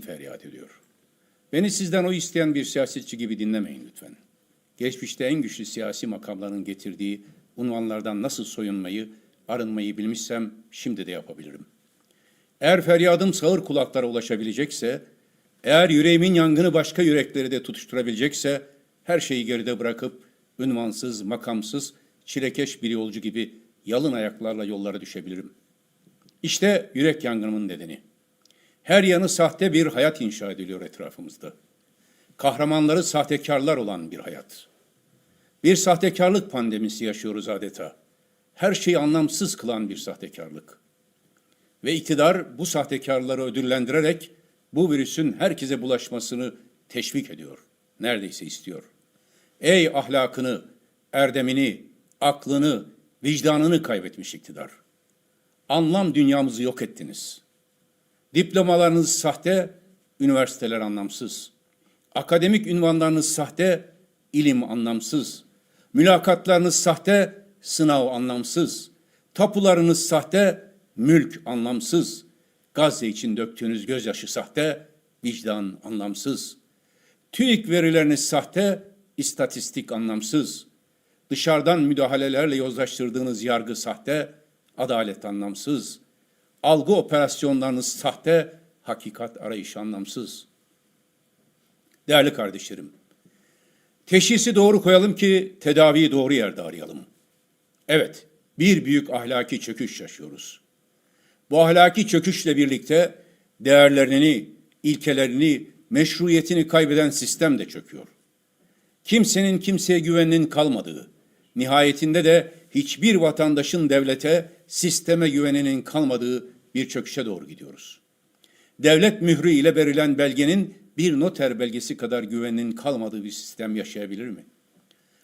feryat ediyor. Beni sizden o isteyen bir siyasetçi gibi dinlemeyin lütfen. Geçmişte en güçlü siyasi makamların getirdiği unvanlardan nasıl soyunmayı, arınmayı bilmişsem şimdi de yapabilirim. Eğer feryadım sağır kulaklara ulaşabilecekse, eğer yüreğimin yangını başka yürekleri de tutuşturabilecekse, her şeyi geride bırakıp ünvansız, makamsız, çilekeş bir yolcu gibi yalın ayaklarla yollara düşebilirim. İşte yürek yangınımın nedeni. Her yanı sahte bir hayat inşa ediliyor etrafımızda. Kahramanları sahtekarlar olan bir hayat. Bir sahtekarlık pandemisi yaşıyoruz adeta. Her şeyi anlamsız kılan bir sahtekarlık. Ve iktidar bu sahtekarları ödüllendirerek bu virüsün herkese bulaşmasını teşvik ediyor. Neredeyse istiyor. Ey ahlakını, erdemini, aklını, vicdanını kaybetmiş iktidar. Anlam dünyamızı yok ettiniz. Diplomalarınız sahte, üniversiteler anlamsız. Akademik ünvanlarınız sahte, ilim anlamsız. Mülakatlarınız sahte, sınav anlamsız. Tapularınız sahte, mülk anlamsız. Gazze için döktüğünüz gözyaşı sahte, vicdan anlamsız. TÜİK verileriniz sahte, istatistik anlamsız. Dışarıdan müdahalelerle yozlaştırdığınız yargı sahte, adalet anlamsız. Algı operasyonlarınız sahte, hakikat arayışı anlamsız. Değerli kardeşlerim, teşhisi doğru koyalım ki tedaviyi doğru yerde arayalım. Evet, bir büyük ahlaki çöküş yaşıyoruz. Bu ahlaki çöküşle birlikte değerlerini, ilkelerini, meşruiyetini kaybeden sistem de çöküyor. Kimsenin kimseye güveninin kalmadığı, nihayetinde de hiçbir vatandaşın devlete, sisteme güveninin kalmadığı bir çöküşe doğru gidiyoruz. Devlet mührü ile verilen belgenin bir noter belgesi kadar güveninin kalmadığı bir sistem yaşayabilir mi?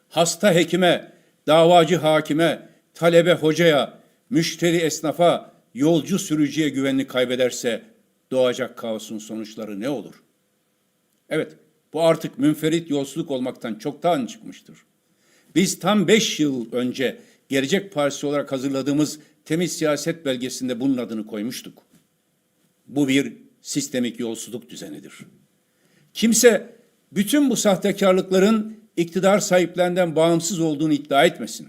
Hasta hekime, davacı hakime, talebe hocaya, müşteri esnafa, yolcu sürücüye güvenini kaybederse doğacak kaosun sonuçları ne olur? Evet, bu artık münferit yolsuzluk olmaktan çoktan çıkmıştır. Biz tam beş yıl önce Gelecek Partisi olarak hazırladığımız temiz siyaset belgesinde bunun adını koymuştuk. Bu bir sistemik yolsuzluk düzenidir. Kimse bütün bu sahtekarlıkların iktidar sahiplerinden bağımsız olduğunu iddia etmesin.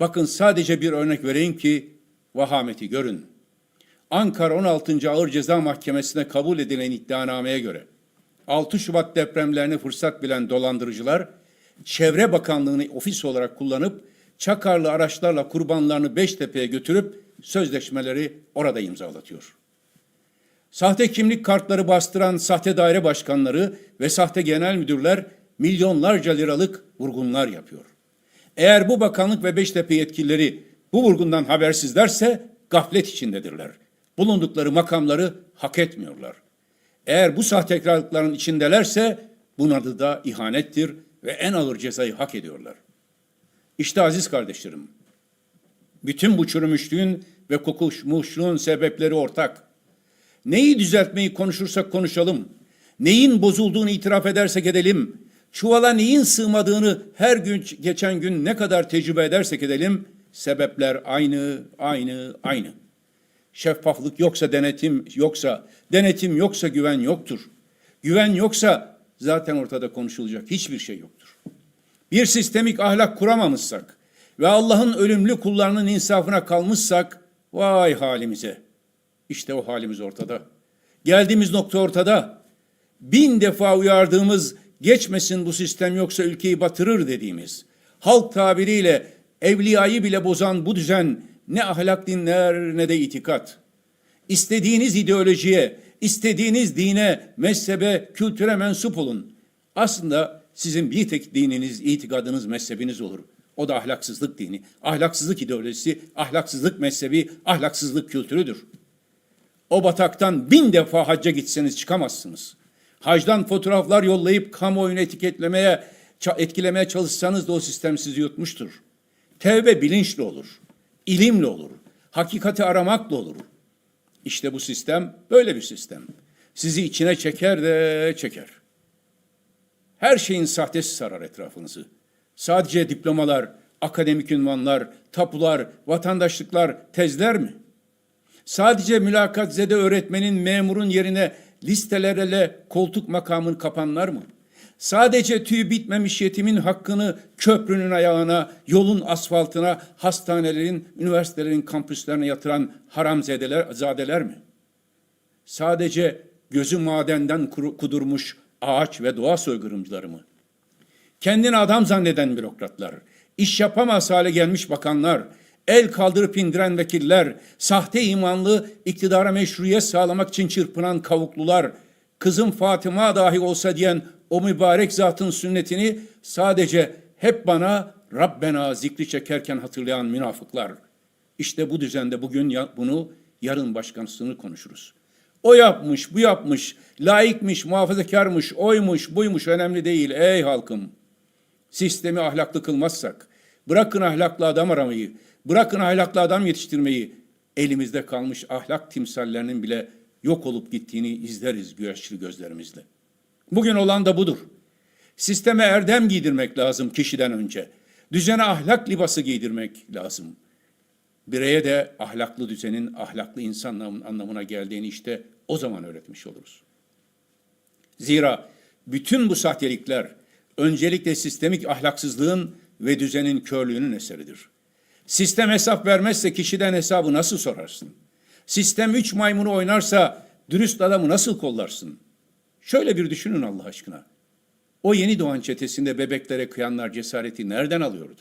Bakın sadece bir örnek vereyim ki vahameti görün. Ankara 16. Ağır Ceza Mahkemesi'ne kabul edilen iddianameye göre 6 Şubat depremlerini fırsat bilen dolandırıcılar Çevre Bakanlığı'nı ofis olarak kullanıp çakarlı araçlarla kurbanlarını Beştepe'ye götürüp sözleşmeleri orada imzalatıyor. Sahte kimlik kartları bastıran sahte daire başkanları ve sahte genel müdürler milyonlarca liralık vurgunlar yapıyor. Eğer bu bakanlık ve Beştepe yetkilileri bu vurgundan habersizlerse gaflet içindedirler. Bulundukları makamları hak etmiyorlar. Eğer bu sahtekarlıkların içindelerse bunun adı da ihanettir ve en ağır cezayı hak ediyorlar. İşte aziz kardeşlerim, bütün bu çürümüşlüğün ve kokuşmuşluğun sebepleri ortak. Neyi düzeltmeyi konuşursak konuşalım, neyin bozulduğunu itiraf edersek edelim, çuvala neyin sığmadığını her gün geçen gün ne kadar tecrübe edersek edelim, sebepler aynı, aynı, aynı. Şeffaflık yoksa denetim yoksa, denetim yoksa güven yoktur. Güven yoksa zaten ortada konuşulacak hiçbir şey yoktur. Bir sistemik ahlak kuramamışsak ve Allah'ın ölümlü kullarının insafına kalmışsak vay halimize. İşte o halimiz ortada. Geldiğimiz nokta ortada. Bin defa uyardığımız geçmesin bu sistem yoksa ülkeyi batırır dediğimiz halk tabiriyle evliyayı bile bozan bu düzen ne ahlak dinler ne de itikat. İstediğiniz ideolojiye, istediğiniz dine, mezhebe, kültüre mensup olun. Aslında sizin bir tek dininiz, itikadınız, mezhebiniz olur. O da ahlaksızlık dini, ahlaksızlık ideolojisi, ahlaksızlık mezhebi, ahlaksızlık kültürüdür. O bataktan bin defa hacca gitseniz çıkamazsınız. Hacdan fotoğraflar yollayıp kamuoyunu etiketlemeye, etkilemeye çalışsanız da o sistem sizi yutmuştur. Tevbe bilinçli olur, ilimle olur, hakikati aramakla olur. İşte bu sistem böyle bir sistem. Sizi içine çeker de çeker. Her şeyin sahtesi sarar etrafınızı. Sadece diplomalar, akademik ünvanlar, tapular, vatandaşlıklar, tezler mi? Sadece mülakat zede öğretmenin, memurun yerine listelerle koltuk makamını kapanlar mı? Sadece tüy bitmemiş yetimin hakkını köprünün ayağına, yolun asfaltına, hastanelerin, üniversitelerin kampüslerine yatıran haramzedeler, zadeler mi? Sadece gözü madenden kudurmuş ağaç ve doğa soykırımcıları mı? Kendini adam zanneden bürokratlar, iş yapamaz hale gelmiş bakanlar, el kaldırıp indiren vekiller, sahte imanlı iktidara meşruiyet sağlamak için çırpınan kavuklular, kızım Fatıma dahi olsa diyen o mübarek zatın sünnetini sadece hep bana Rabbena zikri çekerken hatırlayan münafıklar. İşte bu düzende bugün bunu, yarın başkanlığını konuşuruz. O yapmış, bu yapmış, laikmiş, muhafazakarmış, oymuş, buymuş önemli değil ey halkım. Sistemi ahlaklı kılmazsak, bırakın ahlaklı adam aramayı, bırakın ahlaklı adam yetiştirmeyi, elimizde kalmış ahlak timsallerinin bile yok olup gittiğini izleriz güneşli gözlerimizle. Bugün olan da budur. Sisteme erdem giydirmek lazım kişiden önce. Düzene ahlak libası giydirmek lazım. Bireye de ahlaklı düzenin ahlaklı insan anlamına geldiğini işte o zaman öğretmiş oluruz. Zira bütün bu sahtelikler öncelikle sistemik ahlaksızlığın ve düzenin körlüğünün eseridir. Sistem hesap vermezse kişiden hesabı nasıl sorarsın? Sistem üç maymunu oynarsa dürüst adamı nasıl kollarsın? Şöyle bir düşünün Allah aşkına. O yeni doğan çetesinde bebeklere kıyanlar cesareti nereden alıyordu?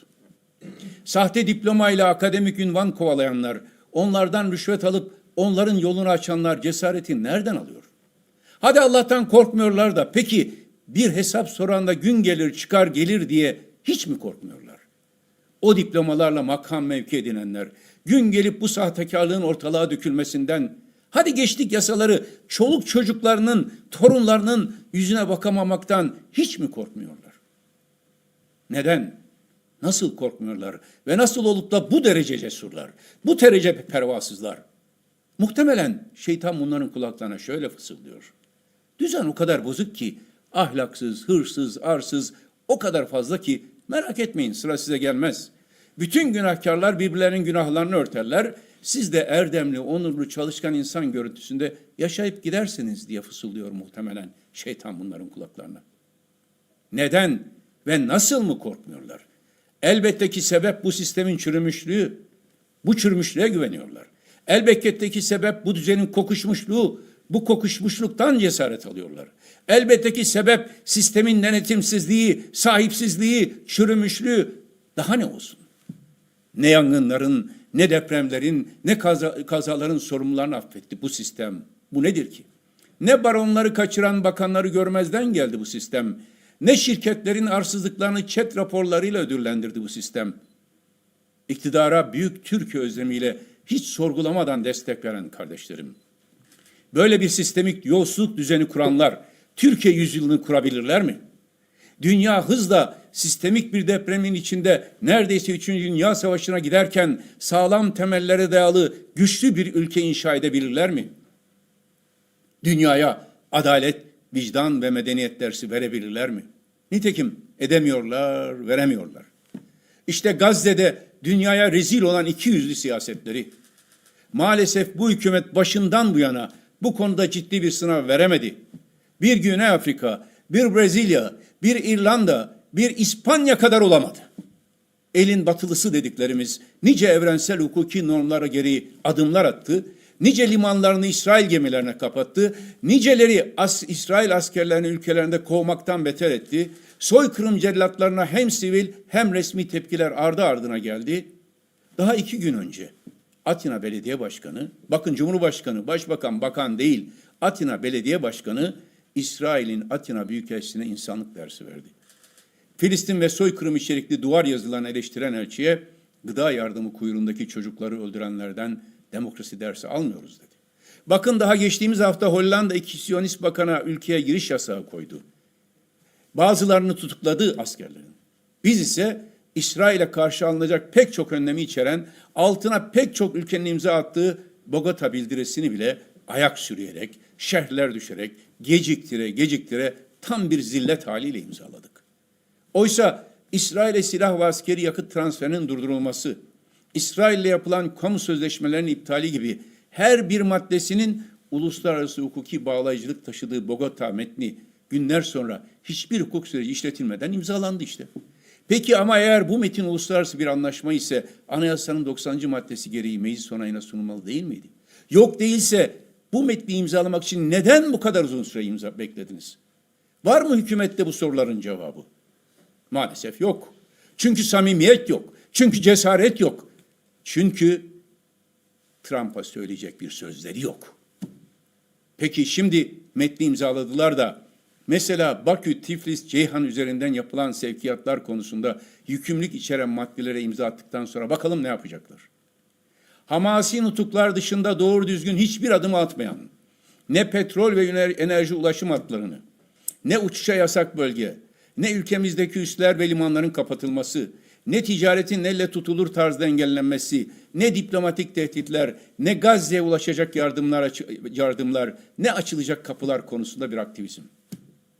Sahte diplomayla akademik ünvan kovalayanlar, onlardan rüşvet alıp onların yolunu açanlar cesareti nereden alıyor? Hadi Allah'tan korkmuyorlar da peki bir hesap soranda gün gelir çıkar gelir diye hiç mi korkmuyorlar? O diplomalarla makam mevki edinenler, gün gelip bu sahtekarlığın ortalığa dökülmesinden, hadi geçtik yasaları, çoluk çocuklarının, torunlarının yüzüne bakamamaktan hiç mi korkmuyorlar? Neden? Nasıl korkmuyorlar ve nasıl olup da bu derece cesurlar, bu derece pervasızlar? Muhtemelen şeytan bunların kulaklarına şöyle fısıldıyor. Düzen o kadar bozuk ki ahlaksız, hırsız, arsız o kadar fazla ki merak etmeyin sıra size gelmez. Bütün günahkarlar birbirlerinin günahlarını örterler. Siz de erdemli, onurlu, çalışkan insan görüntüsünde yaşayıp gidersiniz diye fısıldıyor muhtemelen şeytan bunların kulaklarına. Neden ve nasıl mı korkmuyorlar? Elbette ki sebep bu sistemin çürümüşlüğü. Bu çürümüşlüğe güveniyorlar. Elbette ki sebep bu düzenin kokuşmuşluğu. Bu kokuşmuşluktan cesaret alıyorlar. Elbette ki sebep sistemin denetimsizliği, sahipsizliği, çürümüşlüğü. Daha ne olsun? Ne yangınların, ne depremlerin, ne kaza, kazaların sorumlularını affetti bu sistem. Bu nedir ki? Ne baronları kaçıran bakanları görmezden geldi bu sistem. Ne şirketlerin arsızlıklarını çet raporlarıyla ödüllendirdi bu sistem. İktidara büyük Türkiye özlemiyle hiç sorgulamadan destek veren kardeşlerim. Böyle bir sistemik yolsuzluk düzeni kuranlar Türkiye yüzyılını kurabilirler mi? Dünya hızla sistemik bir depremin içinde neredeyse 3. Dünya Savaşı'na giderken sağlam temellere dayalı güçlü bir ülke inşa edebilirler mi? Dünyaya adalet, vicdan ve medeniyet dersi verebilirler mi? Nitekim edemiyorlar, veremiyorlar. İşte Gazze'de dünyaya rezil olan iki yüzlü siyasetleri. Maalesef bu hükümet başından bu yana bu konuda ciddi bir sınav veremedi. Bir Güney Afrika, bir Brezilya, bir İrlanda, bir İspanya kadar olamadı. Elin batılısı dediklerimiz nice evrensel hukuki normlara gereği adımlar attı, nice limanlarını İsrail gemilerine kapattı, niceleri as İsrail askerlerini ülkelerinde kovmaktan beter etti, soykırım cellatlarına hem sivil hem resmi tepkiler ardı ardına geldi. Daha iki gün önce Atina Belediye Başkanı, bakın Cumhurbaşkanı, Başbakan, Bakan değil, Atina Belediye Başkanı İsrail'in Atina Büyükelçisi'ne insanlık dersi verdi. Filistin ve soykırım içerikli duvar yazılarını eleştiren elçiye gıda yardımı kuyruğundaki çocukları öldürenlerden demokrasi dersi almıyoruz dedi. Bakın daha geçtiğimiz hafta Hollanda iki Siyonist bakana ülkeye giriş yasağı koydu. Bazılarını tutukladı askerlerin. Biz ise İsrail'e karşı alınacak pek çok önlemi içeren, altına pek çok ülkenin imza attığı Bogota bildirisini bile ayak sürüyerek, şerhler düşerek, geciktire geciktire tam bir zillet haliyle imzaladık. Oysa İsrail'e silah ve askeri yakıt transferinin durdurulması, İsrail'le yapılan kamu sözleşmelerinin iptali gibi her bir maddesinin uluslararası hukuki bağlayıcılık taşıdığı Bogota metni günler sonra hiçbir hukuk süreci işletilmeden imzalandı işte. Peki ama eğer bu metin uluslararası bir anlaşma ise anayasanın 90. maddesi gereği meclis onayına sunulmalı değil miydi? Yok değilse bu metni imzalamak için neden bu kadar uzun süre imza beklediniz? Var mı hükümette bu soruların cevabı? Maalesef yok. Çünkü samimiyet yok. Çünkü cesaret yok. Çünkü Trump'a söyleyecek bir sözleri yok. Peki şimdi metni imzaladılar da mesela Bakü, Tiflis, Ceyhan üzerinden yapılan sevkiyatlar konusunda yükümlülük içeren maddelere imza attıktan sonra bakalım ne yapacaklar? Hamasi nutuklar dışında doğru düzgün hiçbir adım atmayan, ne petrol ve enerji ulaşım hatlarını, ne uçuşa yasak bölge, ne ülkemizdeki üsler ve limanların kapatılması, ne ticaretin elle tutulur tarzda engellenmesi, ne diplomatik tehditler, ne Gazze'ye ulaşacak yardımlar, yardımlar, ne açılacak kapılar konusunda bir aktivizm.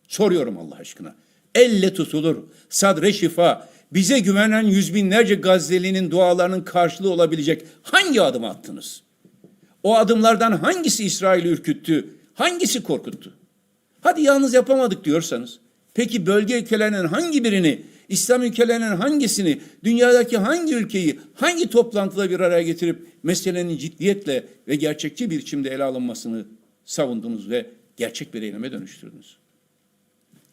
Soruyorum Allah aşkına. Elle tutulur, sadre şifa, bize güvenen yüz binlerce Gazze'linin dualarının karşılığı olabilecek hangi adım attınız? O adımlardan hangisi İsrail'i ürküttü, hangisi korkuttu? Hadi yalnız yapamadık diyorsanız, peki bölge ülkelerinin hangi birini, İslam ülkelerinin hangisini, dünyadaki hangi ülkeyi, hangi toplantıda bir araya getirip meselenin ciddiyetle ve gerçekçi bir biçimde ele alınmasını savundunuz ve gerçek bir eyleme dönüştürdünüz?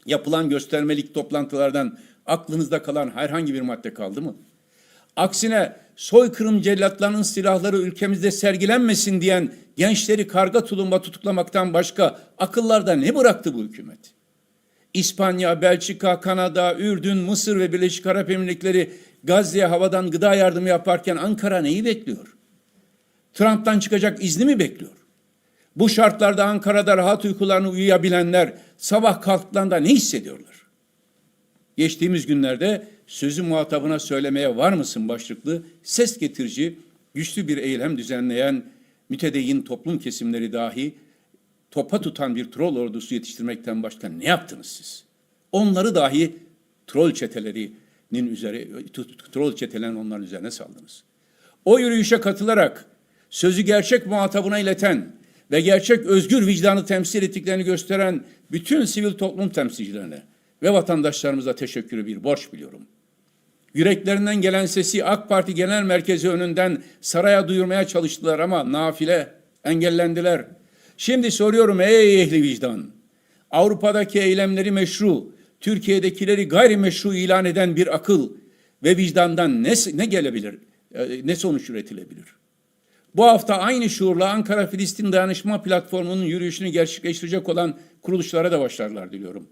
Yapılan göstermelik toplantılardan aklınızda kalan herhangi bir madde kaldı mı? Aksine soykırım cellatlarının silahları ülkemizde sergilenmesin diyen gençleri karga tulumba tutuklamaktan başka akıllarda ne bıraktı bu hükümet? İspanya, Belçika, Kanada, Ürdün, Mısır ve Birleşik Arap Emirlikleri Gazze'ye havadan gıda yardımı yaparken Ankara neyi bekliyor? Trump'tan çıkacak izni mi bekliyor? Bu şartlarda Ankara'da rahat uykularını uyuyabilenler sabah kalktıklarında ne hissediyorlar? Geçtiğimiz günlerde sözü muhatabına söylemeye var mısın başlıklı ses getirici güçlü bir eylem düzenleyen mütedeyyin toplum kesimleri dahi topa tutan bir troll ordusu yetiştirmekten başka ne yaptınız siz? Onları dahi troll çetelerinin üzeri, troll çetelerin onların üzerine saldınız. O yürüyüşe katılarak sözü gerçek muhatabına ileten ve gerçek özgür vicdanı temsil ettiklerini gösteren bütün sivil toplum temsilcilerine ve vatandaşlarımıza teşekkürü bir borç biliyorum. Yüreklerinden gelen sesi AK Parti Genel Merkezi önünden saraya duyurmaya çalıştılar ama nafile engellendiler. Şimdi soruyorum ey ehli vicdan. Avrupa'daki eylemleri meşru, Türkiye'dekileri gayrimeşru ilan eden bir akıl ve vicdandan ne, ne gelebilir, e, ne sonuç üretilebilir? Bu hafta aynı şuurla Ankara Filistin Dayanışma Platformu'nun yürüyüşünü gerçekleştirecek olan kuruluşlara da başlarlar diliyorum.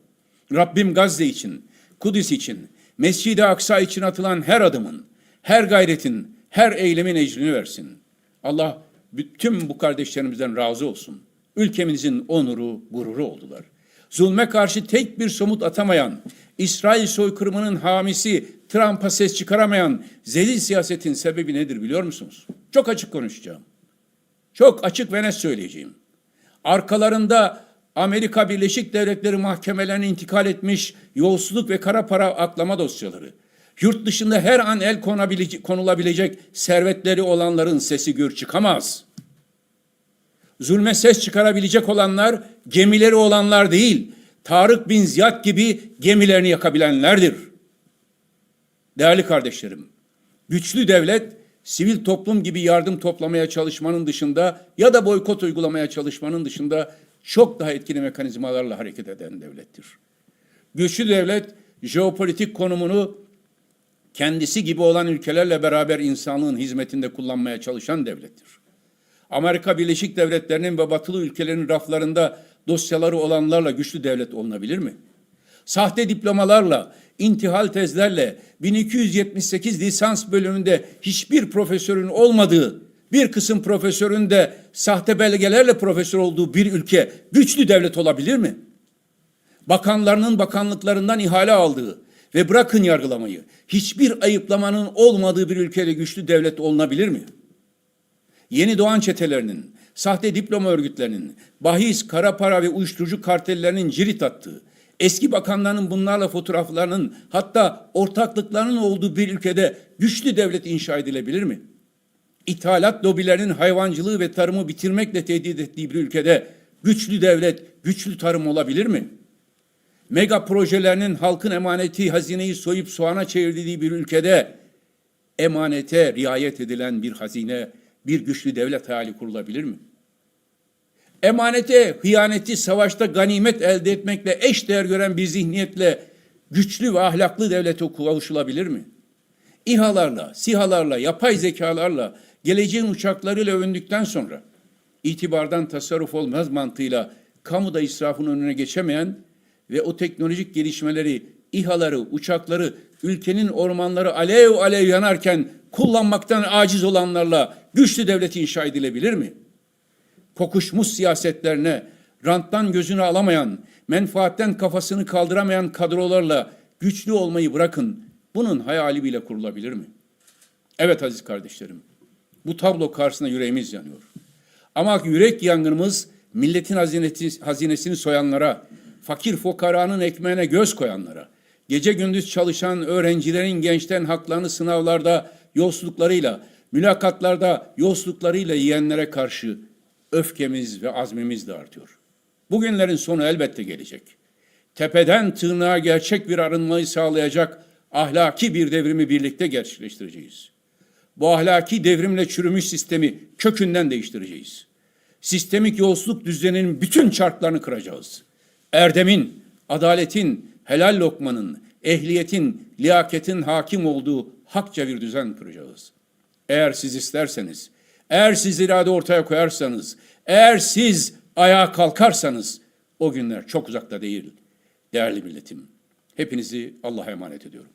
Rabbim Gazze için, Kudüs için, Mescid-i Aksa için atılan her adımın, her gayretin, her eylemin ecrini versin. Allah bütün bu kardeşlerimizden razı olsun. Ülkemizin onuru, gururu oldular. Zulme karşı tek bir somut atamayan, İsrail soykırımının hamisi, Trump'a ses çıkaramayan zelil siyasetin sebebi nedir biliyor musunuz? Çok açık konuşacağım. Çok açık ve net söyleyeceğim. Arkalarında Amerika Birleşik Devletleri mahkemelerine intikal etmiş yolsuzluk ve kara para aklama dosyaları, yurt dışında her an el konulabilecek servetleri olanların sesi gür çıkamaz. Zulme ses çıkarabilecek olanlar gemileri olanlar değil, Tarık bin Ziyad gibi gemilerini yakabilenlerdir. Değerli kardeşlerim, güçlü devlet sivil toplum gibi yardım toplamaya çalışmanın dışında ya da boykot uygulamaya çalışmanın dışında çok daha etkili mekanizmalarla hareket eden devlettir. Güçlü devlet jeopolitik konumunu kendisi gibi olan ülkelerle beraber insanlığın hizmetinde kullanmaya çalışan devlettir. Amerika Birleşik Devletleri'nin ve batılı ülkelerin raflarında dosyaları olanlarla güçlü devlet olunabilir mi? Sahte diplomalarla, intihal tezlerle 1278 lisans bölümünde hiçbir profesörün olmadığı, bir kısım profesörün de sahte belgelerle profesör olduğu bir ülke güçlü devlet olabilir mi? Bakanlarının bakanlıklarından ihale aldığı ve bırakın yargılamayı, hiçbir ayıplamanın olmadığı bir ülkede güçlü devlet olunabilir mi? Yeni doğan çetelerinin, sahte diploma örgütlerinin, bahis, kara para ve uyuşturucu kartellerinin cirit attığı, eski bakanların bunlarla fotoğraflarının hatta ortaklıklarının olduğu bir ülkede güçlü devlet inşa edilebilir mi? ithalat lobilerinin hayvancılığı ve tarımı bitirmekle tehdit ettiği bir ülkede güçlü devlet, güçlü tarım olabilir mi? Mega projelerinin halkın emaneti hazineyi soyup soğana çevirdiği bir ülkede emanete riayet edilen bir hazine, bir güçlü devlet hayali kurulabilir mi? Emanete, hıyaneti savaşta ganimet elde etmekle eş değer gören bir zihniyetle güçlü ve ahlaklı devlete kavuşulabilir mi? İHA'larla, SİHA'larla, yapay zekalarla, geleceğin uçaklarıyla övündükten sonra itibardan tasarruf olmaz mantığıyla kamuda israfın önüne geçemeyen ve o teknolojik gelişmeleri, İHA'ları, uçakları, ülkenin ormanları alev alev yanarken kullanmaktan aciz olanlarla güçlü devlet inşa edilebilir mi? kokuşmuş siyasetlerine, ranttan gözünü alamayan, menfaatten kafasını kaldıramayan kadrolarla güçlü olmayı bırakın. Bunun hayali bile kurulabilir mi? Evet aziz kardeşlerim, bu tablo karşısında yüreğimiz yanıyor. Ama yürek yangınımız milletin hazineti, hazinesini soyanlara, fakir fokaranın ekmeğine göz koyanlara, gece gündüz çalışan öğrencilerin, gençlerin haklarını sınavlarda yolsuzluklarıyla, mülakatlarda yolsuzluklarıyla yiyenlere karşı öfkemiz ve azmimiz de artıyor. Bugünlerin sonu elbette gelecek. Tepeden tırnağa gerçek bir arınmayı sağlayacak ahlaki bir devrimi birlikte gerçekleştireceğiz. Bu ahlaki devrimle çürümüş sistemi kökünden değiştireceğiz. Sistemik yolsuzluk düzeninin bütün çarklarını kıracağız. Erdemin, adaletin, helal lokmanın, ehliyetin, liyaketin hakim olduğu hakça bir düzen kuracağız. Eğer siz isterseniz, eğer siz irade ortaya koyarsanız, eğer siz ayağa kalkarsanız o günler çok uzakta değil değerli milletim. Hepinizi Allah'a emanet ediyorum.